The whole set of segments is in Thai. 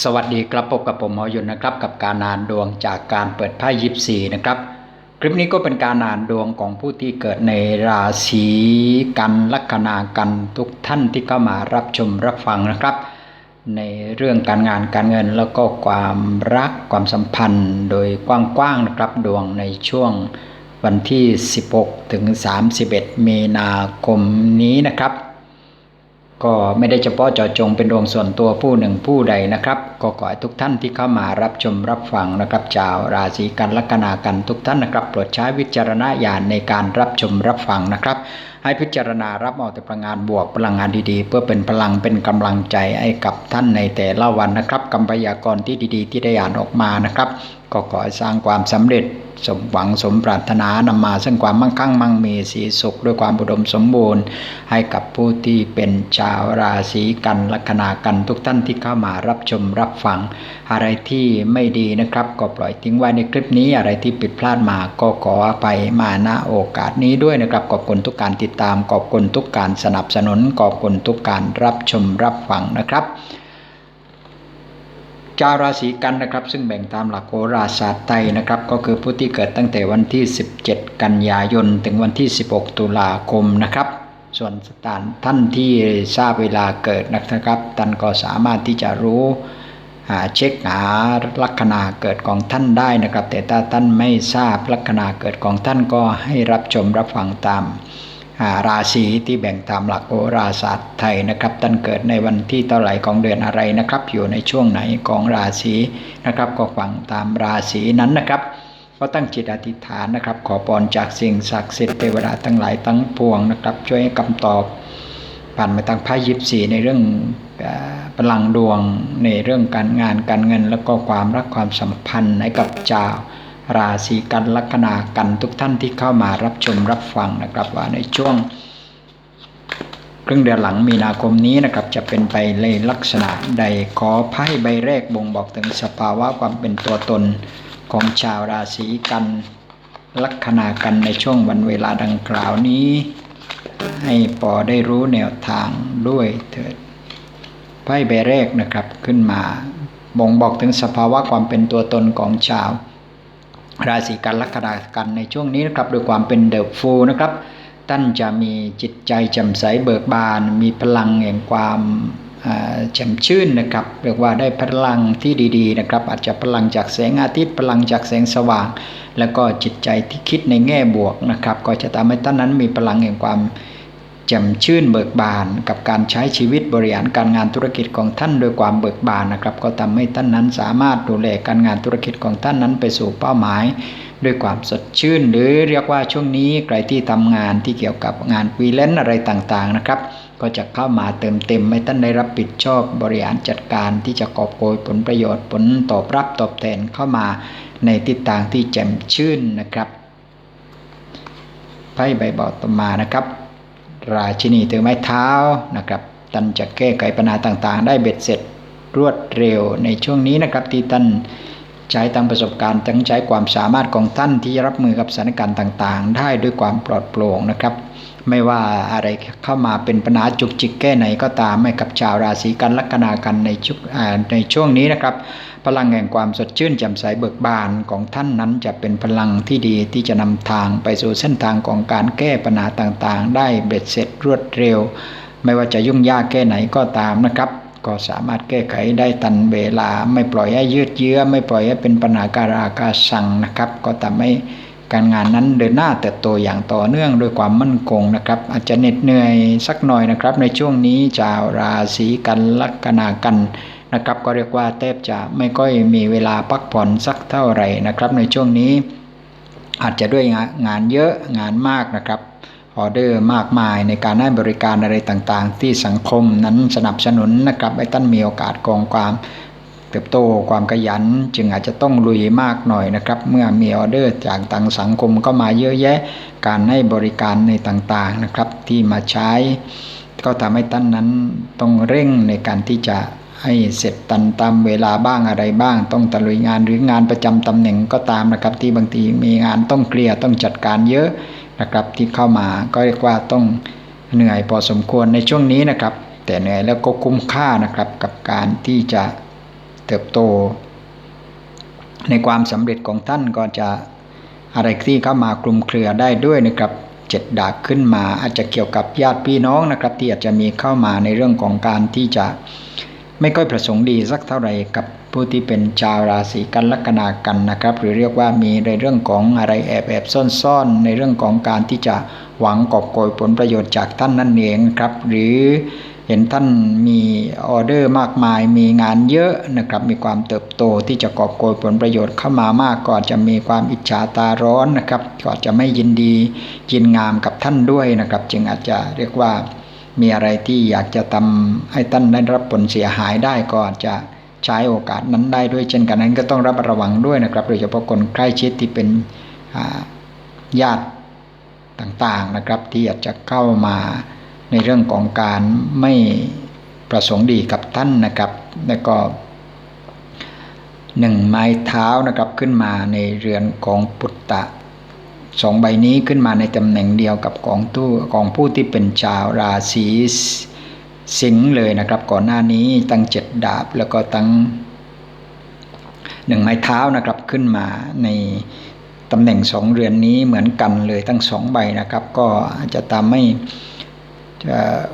สวัสดีครับพบกับผมหมอยุนนะครับกับการอ่านดวงจากการเปิดไพ่ยิปซีนะครับ คลิปนี้ก็เป็นการอ่านดวงของผู้ที่เกิดในราศีกันลัคนากันทุกท่านที่เข้ามารับชมรับฟังนะครับ ในเรื่องการงานการเงินแล้วก็ความรักความสัมพันธ์โดยกว้างๆนะครับดวงในช่วงวันที่ 16 ถึง 31 มีนาคมนี้นะครับ ก็ไม่ได้เฉพาะเจาะจงเป็นดวงส่วนตัวผู้หนึ่งผู้ใดนะครับ ก็ขอให้ทุกท่านที่เข้ามารับชมรับฟังนะครับชาวราศีกันลัคนากันทุกท่านนะครับโปรดใช้วิจารณญาณในการรับชมรับฟังนะครับ ให้พิจารณารับเอาแต่พลังงานบวกพลังงานดีๆ เพื่อเป็นพลังเป็นกำลังใจให้กับท่านในแต่ละวันนะครับคำพยากรที่ดีๆ ที่ได้อ่านออกมานะครับ ก็ขอให้สร้างความสำเร็จสมหวังสมปรารถนานำมาซึ่งความมั่งคั่งมั่งมีสีสุข ด้วยความอุดมสมบูรณ์ ให้กับผู้ที่เป็นชาวราศีกันลัคนากันทุกท่านที่เข้ามารับชมรับฟัง อะไรที่ไม่ดีนะครับ ก็ปล่อยทิ้งไว้ในคลิปนี้อะไรที่ผิดพลาดมาก็ขออภัยมาณโอกาสนี้ด้วยนะครับขอบคุณทุกการติดตามขอบคุณทุกการสนับสนุนขอบคุณทุกการรับชมรับฟังนะครับชาวราศีกันนะครับซึ่งแบ่งตามหลักโหราศาสตร์ไตรนะครับก็คือผู้ที่เกิดตั้งแต่วันที่ 17 กันยายน ถึงวันที่ 16 ตุลาคมนะครับ ส่วนสถานท่านที่ทราบเวลาเกิดนะครับท่านก็สามารถที่จะรู้ เช็คหาลัคนาเกิดของท่านได้นะครับ แต่ถ้าท่านไม่ทราบลัคนาเกิดของท่านก็ให้รับชมรับฟังตามาราศีที่แบ่งตามหลักโหราศาสตร์ไทยนะครับท่านเกิดในวันที่เท่าไหร่ของเดือนอะไรนะครับ อยู่ในช่วงไหนของราศีนะครับ ก็ฟังตามราศีนั้นนะครับก็ตั้งจิตอธิษฐานนะครับ ขอพรจากสิ่งศักดิ์สิทธิ์เทวดาทั้งหลายทั้งปวงนะครับ ช่วยให้คำตอบ ผ่านมาทางไพ่ยิปซีในเรื่องอพลังดวงในเรื่องการงานการเงิน แล้วก็ความรักความสัมพันธ์ให้กับชาวราศีกันลัคนากันทุกท่านที่เข้ามารับชมรับฟังนะครับว่าในช่วงครึ่งเดือนหลังมีนาคมนี้นะครับจะเป็นไปในลักษณะใดขอไพ่ใบแรกบ่งบอกถึงสภาวะความเป็นตัวตนของชาวราศีกันลัคนากันในช่วงวันเวลาดังกล่าวนี้ ให้ปอได้รู้แนวทางด้วยเถิดไพ่ใบแรกนะครับขึ้นมาบ่งบอกถึงสภาวะความเป็นตัวตนของชาว ราศีกันลัคนากันในช่วงนี้นะครับโดยความเป็นเดอะฟูนะครับท่านจะมีจิตใจแจ่มใสเบิกบาน มีพลังแห่งความแจ่มชื่นนะครับเรียกว่าได้พลังที่ดีๆนะครับ อาจจะพลังจากแสงอาทิตย์พลังจากแสงสว่าง แล้วก็จิตใจที่คิดในแง่บวกนะครับ ก็จะทำให้ท่านนั้นมีพลังแห่งความ แจ่มชื่นเบิกบานกับการใช้ชีวิตบริหารการงานธุรกิจของท่านโดยความเบิกบานนะครับ ก็ทำให้ท่านนั้นสามารถดูแลการงานธุรกิจของท่านนั้นไปสู่เป้าหมาย ด้วยความสดชื่น หรือเรียกว่าช่วงนี้ใครที่ทำงานที่เกี่ยวกับงานฟรีแลนซ์อะไรต่างๆนะครับ ก็จะเข้ามาเติมเต็มให้ท่านได้รับผิดชอบบริหารจัดการที่จะกอบโกยผลประโยชน์ผลตอบรับตอบแทนเข้ามาในทิศทางที่แจ่มชื่นนะครับไพ่ใบบอต่อมานะครับ ราชินีถือไม้เท้านะครับท่านจะแก้ไขปัญหาต่างๆ ได้เบ็ดเสร็จรวดเร็วในช่วงนี้นะครับที่ท่านใช้ทั้งประสบการณ์ทั้งใช้ความสามารถของท่านที่รับมือกับสถานการณ์ต่างๆ ได้ด้วยความปลอดโปร่งนะครับ ไม่ว่าอะไรเข้ามาเป็นปัญหาจุกจิกแก้ไหนก็ตามให้กับชาวราศีกันลัคนากันในชุกอ่าในช่วงนี้นะครับ พลังแห่งความสดชื่นแจ่มใสเบิกบานของท่านนั้นจะเป็นพลังที่ดีที่จะนำทางไปสู่เส้นทางของการแก้ปัญหาต่างๆ ได้เบ็ดเสร็จรวดเร็ว ไม่ว่าจะยุ่งยากแค่ไหนก็ตามนะครับ ก็สามารถแก้ไขได้ทันเวลาไม่ปล่อยให้ยืดเยื้อ ไม่ปล่อยให้เป็นปัญหาการากาสังนะครับ ก็ทำให้การงานนั้นเดินหน้าเติบโตอย่างต่อเนื่องด้วยความมั่นคงนะครับ อาจจะเหน็ดเหนื่อยสักหน่อยนะครับ ในช่วงนี้ชาวราศีกันลัคนากัน นะครับ ก็เรียกว่าแทบจะไม่ค่อยมีเวลาพักผ่อนสักเท่าไหร่นะครับ ในช่วงนี้อาจจะด้วยงานเยอะงานมากนะครับออเดอร์มากมายในการให้บริการอะไรต่างๆ ที่สังคมนั้นสนับสนุนนะครับให้ท่านมีโอกาสกองความเติบโตความขยัน จึงอาจจะต้องลุยมากหน่อยนะครับ เมื่อมีออเดอร์จากต่างสังคมก็มาเยอะแยะ การให้บริการในต่างๆนะครับที่มาใช้ ก็ทำให้ท่านนั้นต้องเร่งในการที่จะ ให้เสร็จตันตามเวลาบ้างอะไรบ้าง ต้องตะลุยงานหรืองานประจำตำแหน่งก็ตามนะครับ ที่บางทีมีงานต้องเคลียร์ต้องจัดการเยอะนะครับที่เข้ามาก็เรียกว่าต้องเหนื่อยพอสมควรในช่วงนี้นะครับ แต่เหนื่อยแล้วก็คุ้มค่านะครับกับการที่จะเติบโต ในความสำเร็จของท่านก็จะอะไรที่เข้ามากลุ่มเครือได้ด้วยนะครับเจ็ดดาบขึ้นมาอาจจะเกี่ยวกับญาติพี่น้องนะครับ ที่อาจจะมีเข้ามาในเรื่องของการที่จะ ไม่ค่อยประสงค์ดีสักเท่าไหร่กับผู้ที่เป็นชาวราศีกันลัคนากันนะครับ หรือเรียกว่ามีในเรื่องของอะไรแอบแอบซ่อนๆ ในเรื่องของการที่จะหวังกอบโกยผลประโยชน์จากท่านนั่นเองครับ หรือเห็นท่านมีออเดอร์มากมาย มีงานเยอะนะครับ มีความเติบโตที่จะกอบโกยผลประโยชน์เข้ามามากก็จะมีความอิจฉาตาร้อนนะครับ ก็จะไม่ยินดียินงามกับท่านด้วยนะครับ จึงอาจจะเรียกว่า มีอะไรที่อยากจะทำให้ท่านได้รับผลเสียหายได้ก็อาจจะใช้โอกาสนั้นได้ด้วยเช่นกันนั้นก็ต้องรับระวังด้วยนะครับ โดยเฉพาะคนใกล้ชิดที่เป็นญาติต่างๆนะครับ ที่อาจจะเข้ามาในเรื่องของการไม่ประสงค์ดีกับท่านนะครับ แล้วก็หนึ่งไม้เท้านะครับขึ้นมาในเรือนของปุตตะ สองใบนี้ขึ้นมาในตำแหน่งเดียวกับกองตู้ของผู้ที่เป็นชาวราศีสิงห์เลยนะครับ ก่อนหน้านี้ตั้งเจ็ดดาบแล้วก็ตั้งหนึ่งไม้เท้านะครับขึ้นมาในตำแหน่งสองเรือนนี้เหมือนกันเลยทั้งสองใบนะครับ ก็อาจะทำให้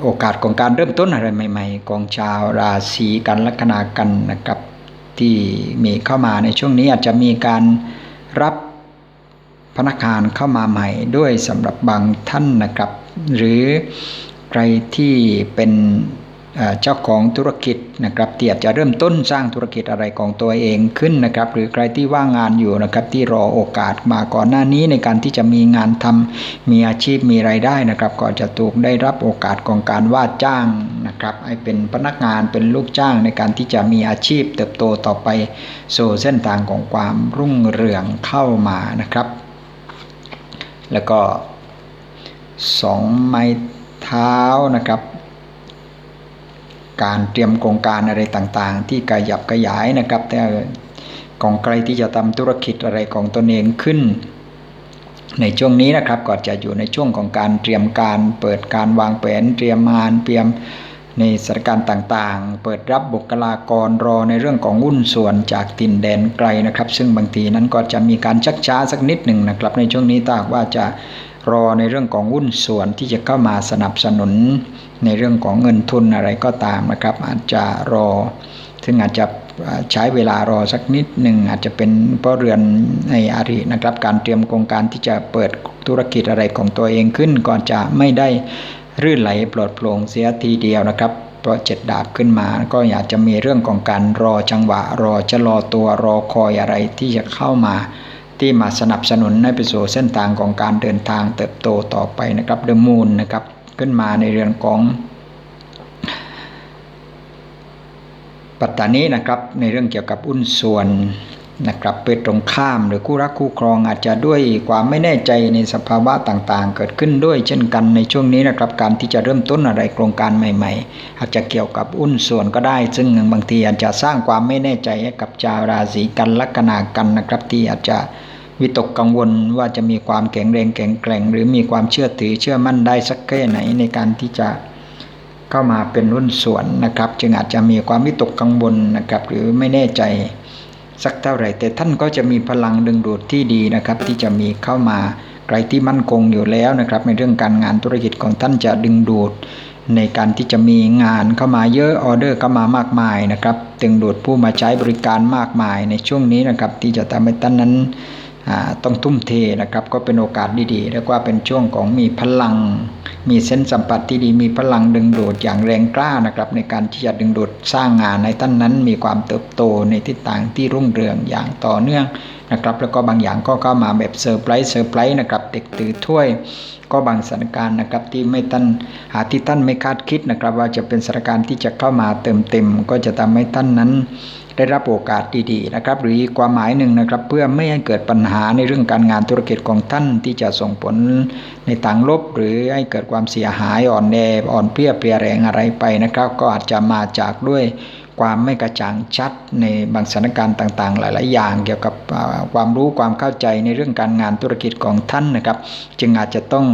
โอกาสของการเริ่มต้นอะไรใหม่ ๆ ของชาวราศีกันลัคนากันนะครับ ที่มีเข้ามาในช่วงนี้อาจจะมีการรับ พนักงานเข้ามาใหม่ด้วยสำหรับบางท่านนะครับ หรือใครที่เป็นเจ้าของธุรกิจนะครับที่อาจะเริ่มต้นสร้างธุรกิจอะไรของตัวเองขึ้นนะครับ หรือใครที่ว่างงานอยู่นะครับ ที่รอโอกาสมาก่อนหน้านี้ในการที่จะมีงานทำมีอาชีพมีไรายได้นะครับ ก็จะถูกได้รับโอกาสของการว่าจ้างนะครับให้เป็นพนักงานเป็นลูกจ้างในการที่จะมีอาชีพเติบโตต่อไปสู่เส้นทางของความรุ่งเรืองเข้ามานะครับ แล้วก็สองไม้เท้านะครับ การเตรียมโครงการอะไรต่างๆ ที่ขยับขยายนะครับ แต่ของใครที่จะทำธุรกิจอะไรของตนเองขึ้น ในช่วงนี้นะครับก็จะอยู่ในช่วงของการเตรียมการเปิดการวางแผนเตรียมงานเตรียม ในสถานการณ์ต่างๆ เปิดรับบุคลากรรอในเรื่องของหุ้นส่วนจากตินแดนไกลนะครับ ซึ่งบางทีนั้นก็จะมีการชักช้าสักนิดหนึ่งนะครับ ในช่วงนี้ถ้าว่าจะรอในเรื่องของหุ้นส่วนที่จะเข้ามาสนับสนุน ในเรื่องของเงินทุนอะไรก็ตามนะครับ อาจจะรอ ซึ่งอาจจะใช้เวลารอสักนิดหนึ่งอาจจะเป็นเพราะเรือนในอารีนะครับ การเตรียมโครงการที่จะเปิดธุรกิจอะไรของตัวเองขึ้นก่อนจะไม่ได้ รื่นไหลปลอดโปร่งเสียทีเดียวนะครับเพราะเจ็ดดาบขึ้นมาก็อยากจะมีเรื่องของการรอจังหวะ รอจะรอตัวรอคอยอะไรที่จะเข้ามา ที่มาสนับสนุนให้ไปสู่เส้นทางของการเดินทางเติบโตต่อไปนะครับเดอะมูนนะครับขึ้นมาในเรื่องของปัตตานีนะครับในเรื่องเกี่ยวกับอุ้นส่วน นะครับเป็นตรงข้ามหรือคู่รักคู่ครองอาจจะด้วยความไม่แน่ใจในสภาวะต่างๆ เกิดขึ้นด้วยเช่นกันในช่วงนี้นะครับการที่จะเริ่มต้นอะไรโครงการใหม่ ๆ อาจจะเกี่ยวกับอุ้นส่วนก็ได้ ซึ่งบางทีอาจจะสร้างความไม่แน่ใจให้กับชาวราศีกันลัคนากันนะครับที่อาจจะวิตกกังวลว่าจะมีความแข็งแรงแข็งแกร่ง หรือมีความเชื่อถือเชื่อมั่นได้สักแค่ไหนในการที่จะเข้ามาเป็นรุ่นส่วนนะครับ จึงอาจจะมีความวิตกกังวลนะครับหรือไม่แน่ใจ สักเท่าไหร่ แต่ท่านก็จะมีพลังดึงดูดที่ดีนะครับ ที่จะมีเข้ามาใครที่มั่นคงอยู่แล้วนะครับ ในเรื่องการงานธุรกิจของท่านจะดึงดูด ในการที่จะมีงานเข้ามาเยอะออเดอร์เข้ามามากมายนะครับดึงดูดผู้มาใช้บริการมากมายในช่วงนี้นะครับ ที่จะทำให้ท่านนั้น ต้องทุ่มเทนะครับ ก็เป็นโอกาสดีๆเรียกว่าเป็นช่วงของมีพลัง มีเส้นสัมผัสที่ดีมีพลังดึงดูดอย่างแรงกล้านะครับ ในการที่จะดึงดูดสร้างงานในท่านนั้น มีความเติบโตในทิศทางที่รุ่งเรืองอย่างต่อเนื่องนะครับ แล้วก็บางอย่างก็เข้ามาแบบเซอร์ไพรส์เซอร์ไพรส์นะครับเด็กตือถ้วย ก็บางสถานการณ์นะครับที่ไม่ท่านหาที่ท่านไม่คาดคิดนะครับ ว่าจะเป็นสถานการณ์ที่จะเข้ามาเติมเต็ม ก็จะทำให้ท่านนั้น ได้รับโอกาสดีๆนะครับ หรือความหมายหนึ่งนะครับ เพื่อไม่ให้เกิดปัญหาในเรื่องการงานธุรกิจของท่านที่จะส่งผลในทางลบ หรือให้เกิดความเสียหายอ่อนแออ่อนเพี้ยเปลี่ยแรงอะไรไปนะครับ ก็อาจจะมาจากด้วยความไม่กระจ่างชัดในบางสถานการณ์ต่าง ๆ หลาย ๆ อย่าง เกี่ยวกับความรู้ความเข้าใจในเรื่องการงานธุรกิจของท่านนะครับ จึงอาจจะต้อง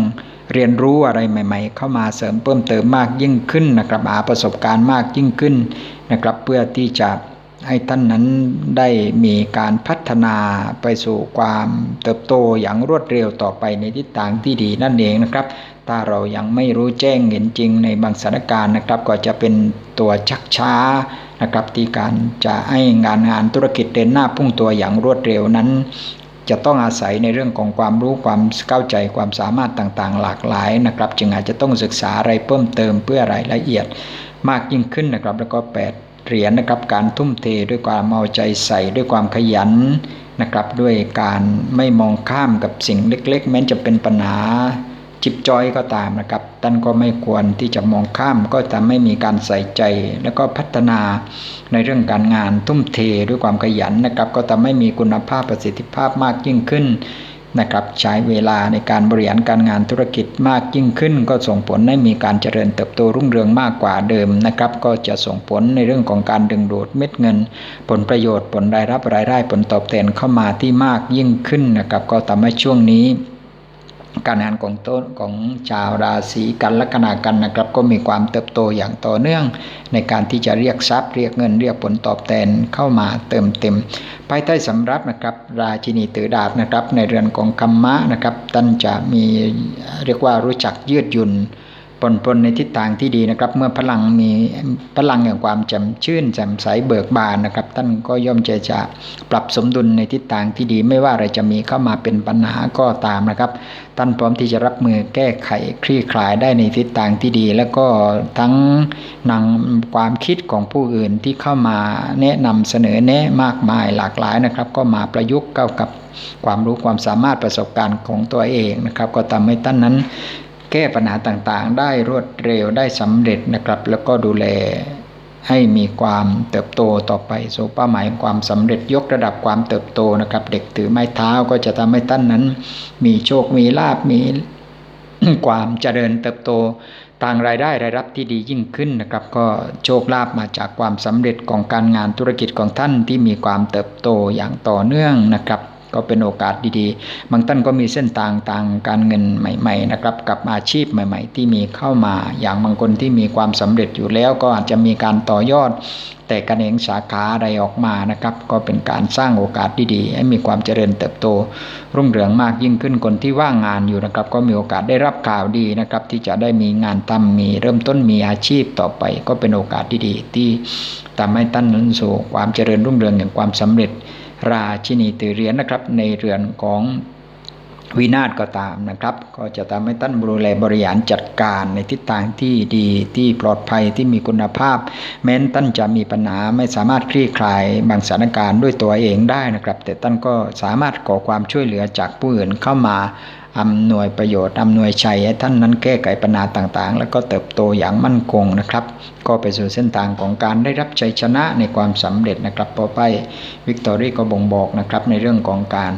เรียนรู้อะไรใหม่ ๆ เข้ามาเสริมเพิ่มเติมมากยิ่งขึ้นนะครับหาประสบการณ์มากยิ่งขึ้นนะครับ เพื่อที่จะ ให้ท่านนั้นได้มีการพัฒนาไปสู่ความเติบโตอย่างรวดเร็วต่อไปในทิศทางที่ดีนั่นเองนะครับ ถ้าเรายังไม่รู้แจ้งเห็นจริงในบางสถานการณ์นะครับ ก็จะเป็นตัวชักช้านะครับที่การจะให้งานงานธุรกิจเดินหน้าพุ่งตัวอย่างรวดเร็วนั้นจะต้องอาศัยในเรื่องของความรู้ความเข้าใจความสามารถต่างๆ หลากหลายนะครับ จึงอาจจะต้องศึกษาอะไรเพิ่มเติมเพื่อรายละเอียดมากยิ่งขึ้นนะครับ แล้วก็ 8 เหรียญนะครับการทุ่มเทด้วยความเอาใจใส่ด้วยความขยันนะครับด้วยการไม่มองข้ามกับสิ่งเล็ก ๆ แม้จะเป็นปัญหาจิบจอยก็ตามนะครับท่านก็ไม่ควรที่จะมองข้ามก็จะไม่มีการใส่ใจ แล้วก็พัฒนาในเรื่องการงานทุ่มเทด้วยความขยันนะครับ ก็จะไม่มีคุณภาพประสิทธิภาพมากยิ่งขึ้น นะครับใช้เวลาในการบริหารการงานธุรกิจมากยิ่งขึ้น ก็ส่งผลให้มีการเจริญเติบโตรุ่งเรืองมากกว่าเดิมนะครับก็จะส่งผลในเรื่องของการดึงดูดเม็ดเงิน ผลประโยชน์ผลรายรับรายได้ผลตอบแทนเข้ามาที่มากยิ่งขึ้นนะครับก็ทำให้ช่วงนี้ การงานของต้นของชาวราศีกันลัคนากันนะครับ ก็มีความเติบโตอย่างต่อเนื่อง ในการที่จะเรียกทรัพย์เรียกเงินเรียกผลตอบแทนเข้ามาเติมเต็ม ภายใต้สำรับนะครับราชินีตือดาบนะครับ ในเรือนของกัมมะนะครับท่านจะมีเรียกว่ารู้จักยืดหยุ่น ปนปนในทิศทางที่ดีนะครับ เมื่อพลังมีพลังแห่งความแจ่มชื่นแจ่มใสเบิกบานนะครับ ท่านก็ย่อมจะจะปรับสมดุลในทิศทางที่ดี ไม่ว่าอะไรจะมีเข้ามาเป็นปัญหาก็ตามนะครับ ท่านพร้อมที่จะรับมือแก้ไขคลี่คลายได้ในทิศทางที่ดี แล้วก็ทั้งนำความคิดของผู้อื่นที่เข้ามาแนะนำเสนอแนะมากมายหลากหลายนะครับ ก็มาประยุกต์เข้ากับความรู้ความสามารถประสบการณ์ของตัวเองนะครับ ก็ทำให้ท่านนั้น แก้ปัญหาต่างๆ ได้รวดเร็วได้สำเร็จนะครับ แล้วก็ดูแลให้มีความเติบโตต่อไปสู่เป้าหมายความสำเร็จยกระดับความเติบโตนะครับ เด็กถือไม้เท้าก็จะทำให้ท่านนั้น มีโชคมีลาบมีความเจริญเติบโตทางรายได้รายรับที่ดียิ่งขึ้นนะครับ ก็โชคลาภมาจากความสำเร็จของการงานธุรกิจของท่านที่มีความเติบโตอย่างต่อเนื่องนะครับ ก็เป็นโอกาสดีๆ บางท่านก็มีเส้นทางทางการเงินใหม่ ๆ นะครับ กับอาชีพใหม่ ๆ ที่มีเข้ามา อย่างบางคนที่มีความสำเร็จอยู่แล้วก็อาจจะมีการต่อยอด แต่กันเองสาขาอะไรออกมานะครับ ก็เป็นการสร้างโอกาสดีๆ ให้มีความเจริญเติบโต รุ่งเรืองมากยิ่งขึ้นคนที่ว่างงานอยู่นะครับ ก็มีโอกาสได้รับข่าวดีนะครับ ที่จะได้มีงานทำมีเริ่มต้นมีอาชีพต่อไป ก็เป็นโอกาสดีๆที่ทำให้ท่านนั้นสู่ความเจริญรุ่งเรืองอย่างความสำเร็จ ราชินีตือเรียนนะครับ ในเรือนของวินาศก็ตามนะครับ ก็จะทำให้ท่านบริแลบริหารจัดการในทิศทางที่ดีที่ปลอดภัยที่มีคุณภาพ แม้นท่านจะมีปัญหาไม่สามารถคลี่คลายบางสถานการณ์ด้วยตัวเองได้นะครับ แต่ท่านก็สามารถขอความช่วยเหลือจากผู้อื่นเข้ามา อำนวยประโยชน์อำนวยชัยให้ท่านนั้นแก้ไขปัญหาต่างๆ แล้วก็เติบโตอย่างมั่นคงนะครับ ก็ไปสู่เส้นทางของการได้รับชัยชนะในความสำเร็จนะครับพอไปวิกตอรี่ก็บ่งบอกนะครับในเรื่องของการ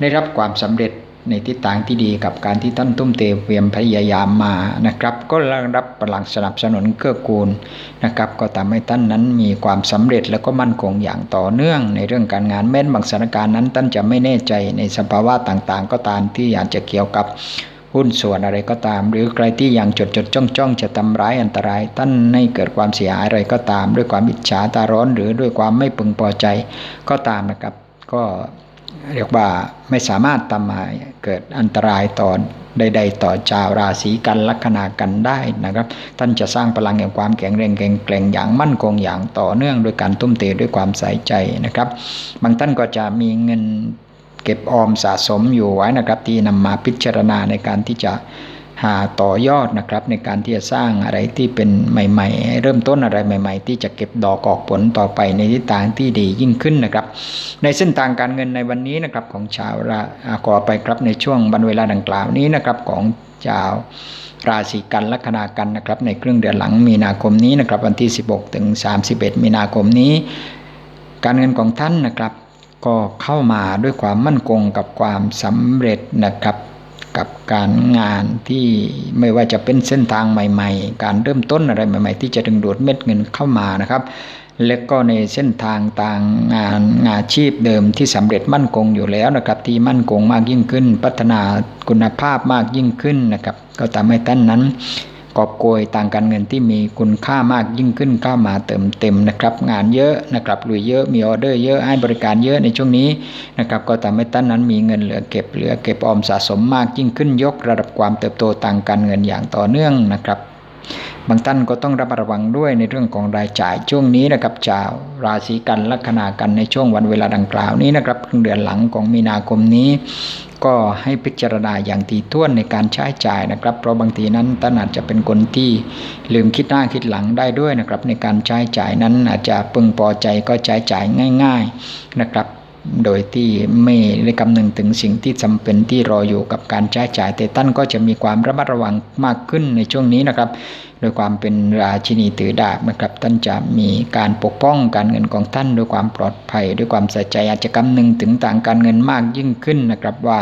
ได้รับความสำเร็จ ในทิศทางที่ดีกับการที่ท่านทุ่มเทเพียมพยายามมานะครับ ก็รับพลังสนับสนุนเกื้อกูลนะครับ ก็ทำให้ท่านนั้นมีความสำเร็จแล้วก็มั่นคงอย่างต่อเนื่อง ในเรื่องการงานแม้นบางสถานการณ์นั้น ท่านจะไม่แน่ใจในสภาวะต่างๆ ก็ตามที่อาจจะเกี่ยวกับหุ้นส่วนอะไรก็ตาม หรือใครที่ยังจดจดจ้องจ้องจะทำร้ายอันตรายท่านให้เกิดความเสียหายอะไรก็ตาม ด้วยความอิจฉาตาร้อนหรือด้วยความไม่พึงพอใจก็ตามนะครับ ก็ เรียกว่าไม่สามารถทำให้เกิดอันตรายต่อใดๆต่อชาวราศีกันลัคนากันได้นะครับ ท่านจะสร้างพลังแห่งความแข็งแรงแข็งแกร่งอย่างมั่นคงอย่างต่อเนื่องโดยการทุ่มเทด้วยความใส่ใจนะครับ บางท่านก็จะมีเงินเก็บออมสะสมอยู่ไว้นะครับ ที่นำมาพิจารณาในการที่จะ หาต่อยอดนะครับในการที่จะสร้างอะไรที่เป็นใหม่ๆ เริ่มต้นอะไรใหม่ ๆ ที่จะเก็บดอกออกผลต่อไปในทิศทางที่ดียิ่งขึ้นนะครับ ในเส้นทางการเงินในวันนี้นะครับของชาวราขอไปครับในช่วงบรรเวลาดังกล่าวนี้นะครับของชาวราศีกันลัคนากันนะครับในครึ่งเดือนหลังมีนาคมนี้นะครับวันที่ 16 ถึง 31 มีนาคมนี้ การเงินของท่านนะครับ ก็เข้ามาด้วยความมั่นคงกับความสำเร็จนะครับ กับการงานที่ไม่ว่าจะเป็นเส้นทางใหม่ ๆ การเริ่มต้นอะไรใหม่ ๆ ที่จะดึงดูดเม็ดเงินเข้ามานะครับ และก็ในเส้นทางต่างงานงานชีพเดิมที่สำเร็จมั่นคงอยู่แล้วนะครับ ที่มั่นคงมากยิ่งขึ้น พัฒนาคุณภาพมากยิ่งขึ้นนะครับ ก็ทำให้ท่านนั้น กอบโกยต่างการเงินที่มีคุณค่ามากยิ่งขึ้นเข้ามาเติมเต็มนะครับ งานเยอะนะครับลุยเยอะมีออเดอร์เยอะให้บริการเยอะในช่วงนี้นะครับก็ทำให้ท่านนั้นมีเงินเหลือเก็บเหลือเก็บออมสะสมมากยิ่งขึ้นยกระดับความเติบโตต่างการเงินอย่างต่อเนื่องนะครับ บางท่านก็ต้องระมัดระวังด้วยในเรื่องของรายจ่ายช่วงนี้นะครับชาวราศีกันลัคนากันในช่วงวันเวลาดังกล่าวนี้นะครับครึ่งเดือนหลังของมีนาคมนี้ ก็ให้พิจารณาอย่างตีท้วนในการใช้จ่ายนะครับ เพราะบางทีนั้นท่านอาจจะเป็นคนที่ลืมคิดหน้าคิดหลังได้ด้วยนะครับ ในการใช้จ่ายนั้นอาจจะพึงพอใจก็ใช้จ่ายง่าย ๆนะครับ โดยที่ไม่ได้คำนึงถึงสิ่งที่จำเป็นที่รออยู่กับการใช้จ่ายแต่ท่านก็จะมีความระมัดระวังมากขึ้นในช่วงนี้นะครับ โดยความเป็นราชินีถือดาบนะครับ ท่านจะมีการปกป้องการเงินของท่านด้วยความปลอดภัย ด้วยความใส่ใจอาจจะคำนึงถึงต่างการเงินมากยิ่งขึ้นนะครับว่า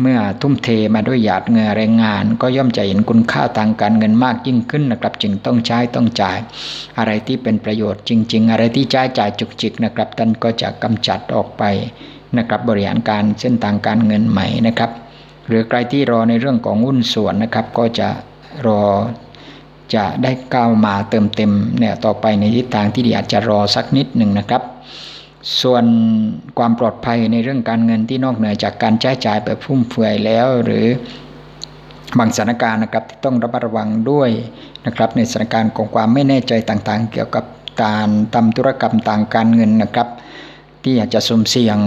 เมื่อทุ่มเทมาด้วยหยาดเหงื่อแรงงาน ก็ย่อมจะเห็นคุณค่าทางการเงินมากยิ่งขึ้นนะครับ จึงต้องใช้ต้องจ่าย อะไรที่เป็นประโยชน์จริง ๆ อะไรที่ใช้จ่ายจุกจิกนะครับ ท่านก็จะกำจัดออกไปนะครับ บริหารการเส้นทางการเงินใหม่นะครับ หรือใครที่รอในเรื่องของหุ้นส่วนนะครับ ก็จะรอ จะได้ก้าวมาเติมเต็มเนี่ยต่อไปในทิศทางที่ดีอาจจะรอสักนิดหนึ่งนะครับ ส่วนความปลอดภัยในเรื่องการเงินที่นอกเหนือจากการใช้จ่ายแบบฟุ่มเฟือยแล้ว หรือบางสถานการณ์นะครับที่ต้องระมัดระวังด้วยนะครับ ในสถานการณ์ของความไม่แน่ใจต่างๆ เกี่ยวกับการทำธุรกรรมต่างการเงินนะครับ ที่อาจจะสุ่มเสี่ยง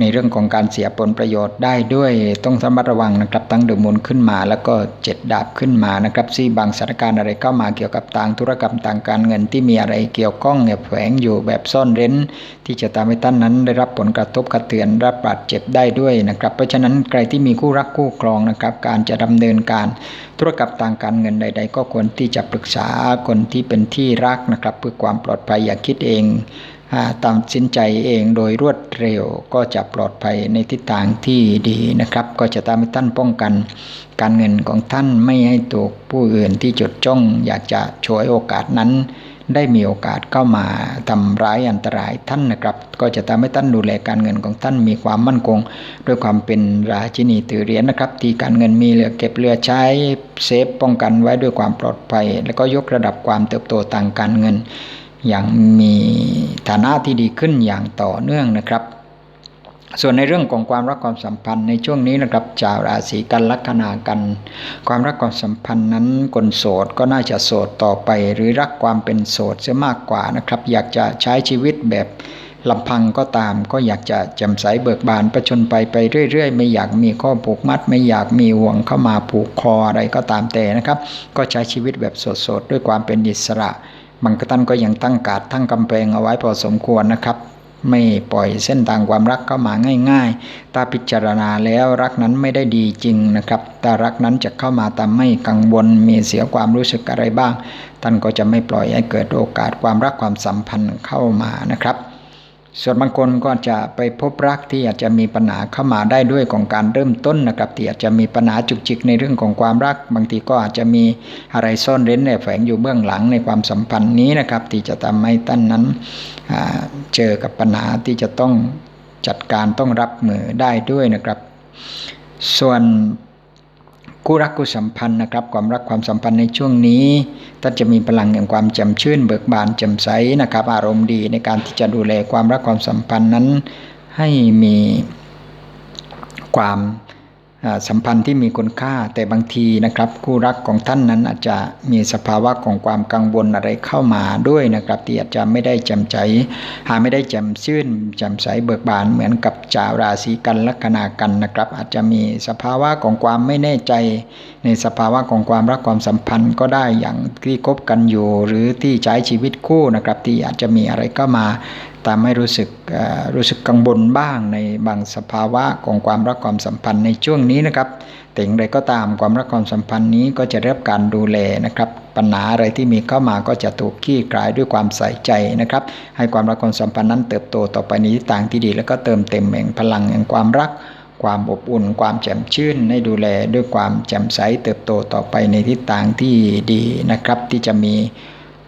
ในเรื่องของการเสียผลประโยชน์ได้ด้วยต้องระมัดระวังนะครับตั้งเดอมูลขึ้นมา แล้วก็เจ็ดดาบขึ้นมานะครับซี่บางสถานการณ์อะไรเข้ามาเกี่ยวกับทางธุรกรรมทางการเงินที่มีอะไรเกี่ยวข้องเนี่ยแฝงอยู่แบบซ่อนเร้น ที่จะทำให้ท่านนั้นได้รับผลกระทบกระเทือนรับบาดเจ็บได้ด้วยนะครับ เพราะฉะนั้นใครที่มีคู่รักคู่ครองนะครับ การจะดำเนินการธุรกรรมทางการเงินใด ๆ ก็ควรที่จะปรึกษาคนที่เป็นที่รักนะครับ เพื่อความปลอดภัยอย่าคิดเอง ตามสินใจเองโดยรวดเร็วก็จะปลอดภัยในทิศทางที่ดีนะครับ ก็จะทำให้ท่านป้องกัน การเงินของท่านไม่ให้ถูกผู้อื่นที่จดจ้อง อยากจะฉวยโอกาสนั้น ได้มีโอกาสเข้ามาทำร้ายอันตรายท่านนะครับ ก็จะทำให้ท่านดูแลการเงินของท่านมีความมั่นคง ด้วยความเป็นราชินีถือเหรียญนะครับ ที่การเงินมีเหลือเก็บเหลือใช้เซฟป้องกันไว้ด้วยความปลอดภัย แล้วก็ยกระดับความเติบโตทางการเงิน อย่างมีฐานะที่ดีขึ้นอย่างต่อเนื่องนะครับ ส่วนในเรื่องของความรักความสัมพันธ์ในช่วงนี้นะครับชาวราศีกันลัคนากัน ความรักความสัมพันธ์นั้นคนโสดก็น่าจะโสดต่อไป หรือรักความเป็นโสดเสียมากกว่านะครับ อยากจะใช้ชีวิตแบบลำพังก็ตามก็อยากจะจำใสเบิกบานประชนไปไปเรื่อย ๆ ไม่อยากมีข้อผูกมัด ไม่อยากมีห่วงเข้ามาผูกคออะไรก็ตามแต่นะครับ ก็ใช้ชีวิตแบบโสดๆ ด้วยความเป็นอิสระ บางท่านก็ยังตั้งการตั้งกำแพงเอาไว้พอสมควรนะครับ ไม่ปล่อยเส้นทางความรักเข้ามาง่ายๆ ถ้าพิจารณาแล้วรักนั้นไม่ได้ดีจริงนะครับแต่รักนั้นจะเข้ามาทำให้กังวลมีเสียความรู้สึกอะไรบ้าง ท่านก็จะไม่ปล่อยให้เกิดโอกาสความรักความสัมพันธ์เข้ามานะครับ ส่วนบางคนก็จะไปพบรักที่อาจจะมีปัญหาเข้ามาได้ด้วยของการเริ่มต้นนะครับที่อาจจะมีปัญหาจุกจิกในเรื่องของความรัก บางทีก็อาจจะมีอะไรซ่อนเร้นแอบแฝงอยู่เบื้องหลังในความสัมพันธ์นี้นะครับ ที่จะทำให้ท่านนั้นเจอกับปัญหาที่จะต้องจัดการต้องรับมือได้ด้วยนะครับ ส่วน คู่รักคู่สัมพันธ์นะครับความรักความสัมพันธ์ในช่วงนี้ท่านจะมีพลังแห่งความแจ่มชื่น เบิกบานแจ่มใสนะครับ อารมณ์ดีในการที่จะดูแลความรักความสัมพันธ์นั้น ให้มีความ สัมพันธ์ที่มีคุณค่า แต่บางทีนะครับ คู่รักของท่านนั้นอาจจะมีสภาวะของความกังวลอะไรเข้ามาด้วยนะครับ ที่อาจจะไม่ได้แจ่มใจหาไม่ได้แจ่มชื่นแจ่มใสเบิกบานเหมือนกับชาวราศีกันลัคนากันนะครับ อาจจะมีสภาวะของความไม่แน่ใจ ในสภาวะของความรักความสัมพันธ์ก็ได้อย่างที่คบกันอยู่ หรือที่ใช้ชีวิตคู่นะครับ ที่อาจจะมีอะไรก็มาทำให้รู้สึกรู้สึกกังวลบ้างในบางสภาวะของความรักความสัมพันธ์ในช่วงนี้นะครับแต่อย่างไรก็ตามความรักความสัมพันธ์นี้ก็จะได้รับการดูแลนะครับ ปัญหาอะไรที่มีเข้ามาก็จะถูกขี้กลายด้วยความใส่ใจนะครับ ให้ความรักความสัมพันธ์นั้นเติบโตต่อไปในทิศทางที่ดี แล้วก็เติมเต็มแห่งพลังแห่งความรัก ความอบอุ่นความแจ่มชื่นให้ดูแลด้วยความแจ่มใสเติบโตต่อไปในทิศทางที่ดีนะครับ ที่จะมี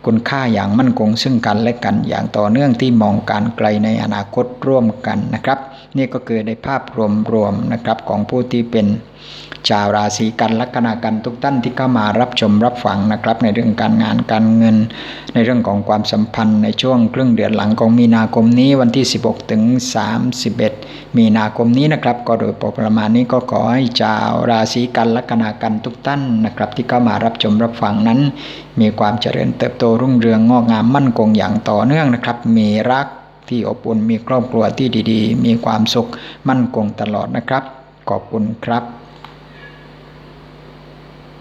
คุณค่าอย่างมั่นคงซึ่งกันและกันอย่างต่อเนื่องที่มองการไกลในอนาคตร่วมกันนะครับ นี่ก็คือในภาพรวมๆนะครับของผู้ที่เป็น ชาวราศีกันลัคนากันทุกท่านที่เข้ามารับชมรับฟังนะครับ ในเรื่องการงานการเงิน ในเรื่องของความสัมพันธ์ในช่วงครึ่งเดือนหลังของมีนาคมนี้วันที่ 16 ถึง 31 มีนาคมนี้นะครับ ก็โดยประมาณนี้ก็ขอให้ชาวราศีกันลัคนากันทุกท่านนะครับ ที่เข้ามารับชมรับฟังนั้น มีความเจริญเติบโตรุ่งเรืองงอกงามมั่นคงอย่างต่อเนื่องนะครับ มีรักที่อบอุ่นมีครอบครัวที่ดี ๆ มีความสุขมั่นคงตลอดนะครับ ขอบคุณครับ